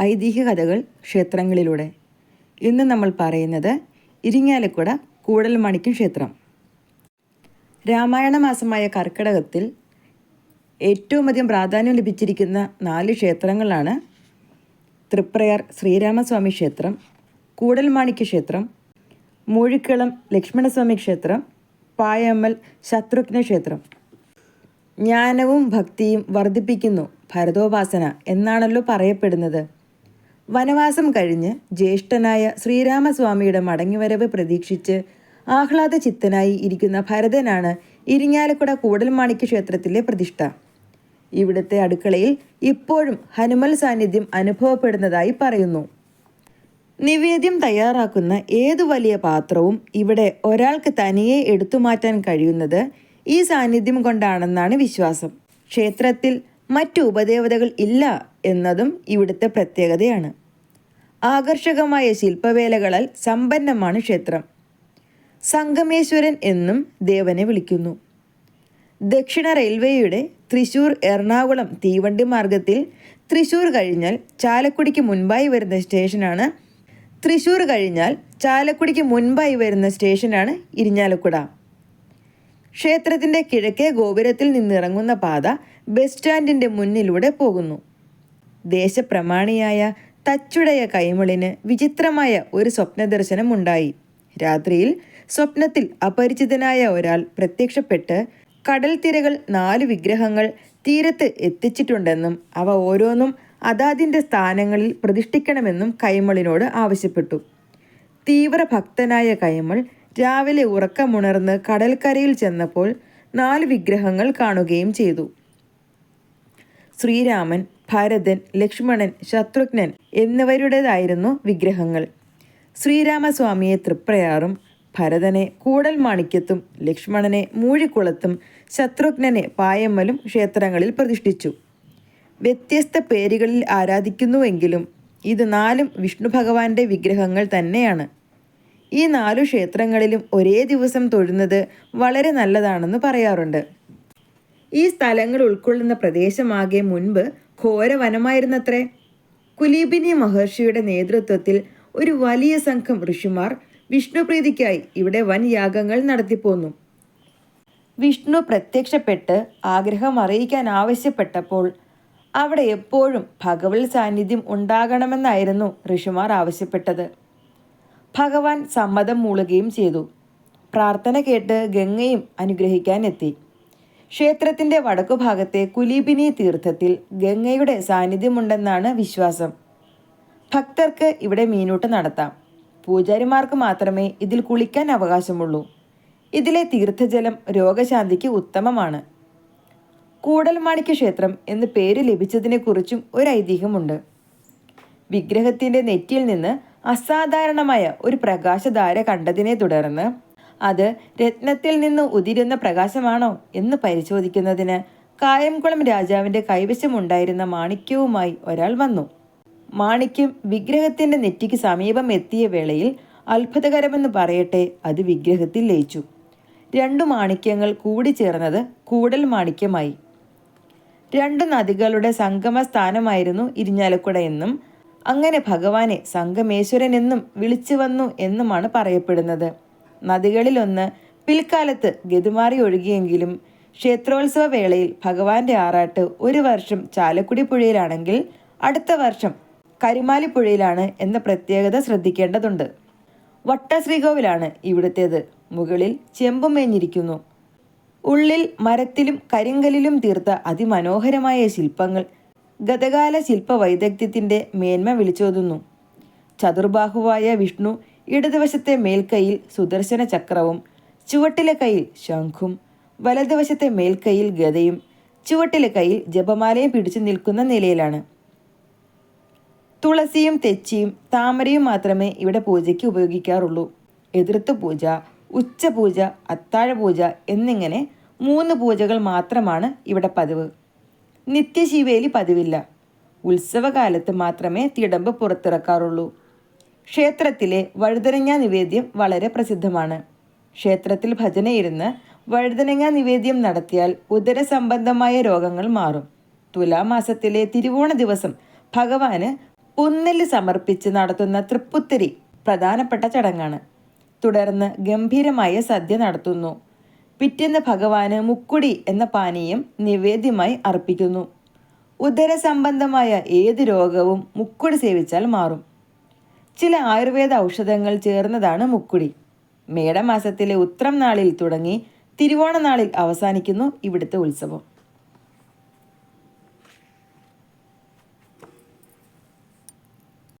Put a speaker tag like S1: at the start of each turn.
S1: ഐതിഹ്യ കഥകൾ ക്ഷേത്രങ്ങളിലൂടെ. ഇന്ന് നമ്മൾ പറയുന്നത് ഇരിങ്ങാലക്കുട കൂടൽമാണിക്യം ക്ഷേത്രം. രാമായണ മാസമായ കർക്കിടകത്തിൽ ഏറ്റവും അധികം പ്രാധാന്യം ലഭിച്ചിരിക്കുന്ന നാല് ക്ഷേത്രങ്ങളാണ് തൃപ്രയാർ ശ്രീരാമസ്വാമി ക്ഷേത്രം കൂടൽമാണിക്യ ക്ഷേത്രം മൂഴിക്കളം ലക്ഷ്മണസ്വാമി ക്ഷേത്രം പായമ്മൽ ശത്രുഘ്ന ക്ഷേത്രം. ജ്ഞാനവും ഭക്തിയും വർദ്ധിപ്പിക്കുന്നു ഭരതോപാസന എന്നാണല്ലോ പറയപ്പെടുന്നത്. വനവാസം കഴിഞ്ഞ് ജ്യേഷ്ഠനായ ശ്രീരാമസ്വാമിയുടെ മടങ്ങിവരവ് പ്രതീക്ഷിച്ച് ആഹ്ലാദ ചിത്തനായി ഇരിക്കുന്ന ഭരതനാണ് ഇരിങ്ങാലക്കുട കൂടൽമാണിക്യ ക്ഷേത്രത്തിലെ പ്രതിഷ്ഠ. ഇവിടുത്തെ അടുക്കളയിൽ ഇപ്പോഴും ഹനുമൽ സാന്നിധ്യം അനുഭവപ്പെടുന്നതായി പറയുന്നു. നിവേദ്യം തയ്യാറാക്കുന്ന ഏതു വലിയ പാത്രവും ഇവിടെ ഒരാൾക്ക് തനിയെ എടുത്തു മാറ്റാൻ കഴിയുന്നത് ഈ സാന്നിധ്യം കൊണ്ടാണെന്നാണ് വിശ്വാസം. ക്ഷേത്രത്തിൽ മറ്റു ഉപദേവതകൾ ഇല്ല എന്നതും ഇവിടുത്തെ പ്രത്യേകതയാണ്. ആകർഷകമായ ശില്പവേലകളാൽ സമ്പന്നമാണ് ക്ഷേത്രം. സംഗമേശ്വരൻ എന്നും ദേവനെ വിളിക്കുന്നു. ദക്ഷിണ റെയിൽവേയുടെ തൃശൂർ എറണാകുളം തീവണ്ടി മാർഗത്തിൽ തൃശൂർ കഴിഞ്ഞാൽ ചാലക്കുടിക്ക് മുൻപായി വരുന്ന സ്റ്റേഷനാണ് തൃശൂർ കഴിഞ്ഞാൽ ചാലക്കുടിക്ക് മുൻപായി വരുന്ന സ്റ്റേഷനാണ് ഇരിഞ്ഞാലക്കുട. ക്ഷേത്രത്തിന്റെ കിഴക്കേ ഗോപുരത്തിൽ നിന്നിറങ്ങുന്ന പാത ബസ് സ്റ്റാൻഡിന്റെ മുന്നിലൂടെ പോകുന്നു. ദേശപ്രമാണിയായ തച്ചുടയ കൈമളിന് വിചിത്രമായ ഒരു സ്വപ്നദർശനം ഉണ്ടായി രാത്രിയിൽ സ്വപ്നത്തിൽ അപരിചിതനായ ഒരാൾ പ്രത്യക്ഷപ്പെട്ട് കടൽ തിരകൾ നാല് വിഗ്രഹങ്ങൾ തീരത്ത് എത്തിച്ചിട്ടുണ്ടെന്നും അവ ഓരോന്നും അതാതിന്റെ സ്ഥാനങ്ങളിൽ പ്രതിഷ്ഠിക്കണമെന്നും കൈമളിനോട് ആവശ്യപ്പെട്ടു. തീവ്ര ഭക്തനായ കൈമൾ രാവിലെ ഉറക്കമുണർന്ന് കടൽക്കരയിൽ ചെന്നപ്പോൾ നാല് വിഗ്രഹങ്ങൾ കാണുകയും ചെയ്തു. ശ്രീരാമൻ ഭരതൻ ലക്ഷ്മണൻ ശത്രുഘ്നൻ എന്നിവരുടേതായിരുന്നു വിഗ്രഹങ്ങൾ. ശ്രീരാമസ്വാമിയെ തൃപ്രയാറും ഭരതനെ കൂടൽ മാണിക്യത്തും ലക്ഷ്മണനെ മൂഴിക്കുളത്തും ശത്രുഘ്നനെ പായമ്മലും ക്ഷേത്രങ്ങളിൽ പ്രതിഷ്ഠിച്ചു. വ്യത്യസ്ത പേരുകളിൽ ആരാധിക്കുന്നുവെങ്കിലും ഇത് നാലും വിഷ്ണു ഭഗവാന്റെ വിഗ്രഹങ്ങൾ തന്നെയാണ്. ഈ നാലു ക്ഷേത്രങ്ങളിലും ഒരേ ദിവസം തൊഴുന്നത് വളരെ നല്ലതാണെന്ന് പറയാറുണ്ട്. ഈ സ്ഥലങ്ങൾ ഉൾക്കൊള്ളുന്ന പ്രദേശമാകെ മുൻപ് ഘോര വനമായിരുന്നത്രേ കുലീബിനി മഹർഷിയുടെ നേതൃത്വത്തിൽ ഒരു വലിയ സംഘം ഋഷിമാർ വിഷ്ണുപ്രീതിക്കായി ഇവിടെ വൻ യാഗങ്ങൾ നടത്തിപ്പോന്നു. വിഷ്ണു പ്രത്യക്ഷപ്പെട്ട് ആഗ്രഹം അറിയിക്കാൻ ആവശ്യപ്പെട്ടപ്പോൾ അവിടെ എപ്പോഴും ഭഗവത് സാന്നിധ്യം ഉണ്ടാകണമെന്നായിരുന്നു ഋഷിമാർ ആവശ്യപ്പെട്ടത്. ഭഗവാൻ സമ്മതം മൂളുകയും ചെയ്തു. പ്രാർത്ഥന കേട്ട് ഗംഗയും അനുഗ്രഹിക്കാൻ എത്തി ക്ഷേത്രത്തിന്റെ വടക്കുഭാഗത്തെ കുലീബിനി തീർത്ഥത്തിൽ ഗംഗയുടെ സാന്നിധ്യമുണ്ടെന്നാണ് വിശ്വാസം. ഭക്തർക്ക് ഇവിടെ മീനൂട്ട് നടത്താം. പൂജാരിമാർക്ക് മാത്രമേ ഇതിൽ കുളിക്കാൻ അവകാശമുള്ളൂ. ഇതിലെ തീർത്ഥജലം രോഗശാന്തിക്ക് ഉത്തമമാണ്. കൂടൽമാണിക്യ ക്ഷേത്രം എന്ന് പേര് ലഭിച്ചതിനെക്കുറിച്ചും ഒരു ഐതിഹ്യമുണ്ട്. വിഗ്രഹത്തിന്റെ നെറ്റിയിൽ നിന്ന് അസാധാരണമായ ഒരു പ്രകാശധാര കണ്ടതിനെ തുടർന്ന് അത് രത്നത്തിൽ നിന്ന് ഉതിരുന്ന പ്രകാശമാണോ എന്ന് പരിശോധിക്കുന്നതിന് കായംകുളം രാജാവിന്റെ കൈവശമുണ്ടായിരുന്ന മാണിക്യവുമായി ഒരാൾ വന്നു. മാണിക്യം വിഗ്രഹത്തിന്റെ നെറ്റിക്ക് സമീപം എത്തിയ വേളയിൽ അത്ഭുതകരമെന്ന് പറയട്ടെ അത് വിഗ്രഹത്തിൽ ലയിച്ചു. രണ്ടു മാണിക്യങ്ങൾ കൂടിച്ചേർന്നത് കൂടൽ മാണിക്യമായി. രണ്ടു നദികളുടെ സംഗമ സ്ഥാനമായിരുന്നു ഇരിഞ്ഞാലക്കുട എന്നും അങ്ങനെ ഭഗവാനെ സംഗമേശ്വരൻ എന്നും വിളിച്ചു വന്നു എന്നുമാണ് പറയപ്പെടുന്നത്. നദികളിലൊന്ന് പിൽക്കാലത്ത് ഗതിമാറി ഒഴുകിയെങ്കിലും ക്ഷേത്രോത്സവ വേളയിൽ ഭഗവാന്റെ ആറാട്ട് ഒരു വർഷം ചാലക്കുടി പുഴയിലാണെങ്കിൽ അടുത്ത വർഷം കരിമാലി പുഴയിലാണ് എന്ന പ്രത്യേകത ശ്രദ്ധിക്കേണ്ടതുണ്ട്. വട്ടശ്രീകോവിലാണ് ഇവിടുത്തേത്. മുകളിൽ ചെമ്പും മേഞ്ഞിരിക്കുന്നു. ഉള്ളിൽ മരത്തിലും കരിങ്കലിലും തീർത്ത അതിമനോഹരമായ ശില്പങ്ങൾ ഗതകാല ശില്പ വൈദഗ്ധ്യത്തിന്റെ മേന്മ വിളിച്ചോതുന്നു. ചതുർബാഹുവായ വിഷ്ണു ഇടതുവശത്തെ മേൽക്കൈയിൽ സുദർശന ചക്രവും ചുവട്ടിലെ കൈയിൽ ശംഖും വലതുവശത്തെ മേൽക്കൈയിൽ ഗതയും ചുവട്ടിലെ കൈയിൽ ജപമാലയും പിടിച്ചു നിൽക്കുന്ന നിലയിലാണ്. തുളസിയും തെച്ചിയും താമരയും മാത്രമേ ഇവിടെ പൂജയ്ക്ക് ഉപയോഗിക്കാറുള്ളൂ. എതിർത്ത് പൂജ ഉച്ചപൂജ അത്താഴ പൂജ എന്നിങ്ങനെ മൂന്ന് പൂജകൾ മാത്രമാണ് ഇവിടെ പതിവ്. നിത്യശിവേലി പതിവില്ല. ഉത്സവകാലത്ത് മാത്രമേ തിടമ്പ് പുറത്തിറക്കാറുള്ളൂ. ക്ഷേത്രത്തിലെ വഴുതനങ്ങ നിവേദ്യം വളരെ പ്രസിദ്ധമാണ്. ക്ഷേത്രത്തിൽ ഭജനയിരുന്ന് വഴുതനങ്ങ നിവേദ്യം നടത്തിയാൽ ഉദരസംബന്ധമായ രോഗങ്ങൾ മാറും. തുലാമാസത്തിലെ തിരുവോണ ദിവസം ഭഗവാന് പുന്നെല്ല് സമർപ്പിച്ച് നടത്തുന്ന തൃപ്പുത്തരി പ്രധാനപ്പെട്ട ചടങ്ങാണ്. തുടർന്ന് ഗംഭീരമായ സദ്യ നടത്തുന്നു. പിറ്റേന്ന് ഭഗവാന് മുക്കുടി എന്ന പാനീയം നിവേദ്യമായി അർപ്പിക്കുന്നു. ഉദരസംബന്ധമായ ഏത് രോഗവും മുക്കുടി സേവിച്ചാൽ മാറും. ചില ആയുർവേദ ഔഷധങ്ങൾ ചേർന്നതാണ് മുക്കുടി. മേടമാസത്തിലെ ഉത്രം നാളിൽ തുടങ്ങി തിരുവോണ നാളിൽ അവസാനിക്കുന്നു ഇവിടുത്തെ ഉത്സവം.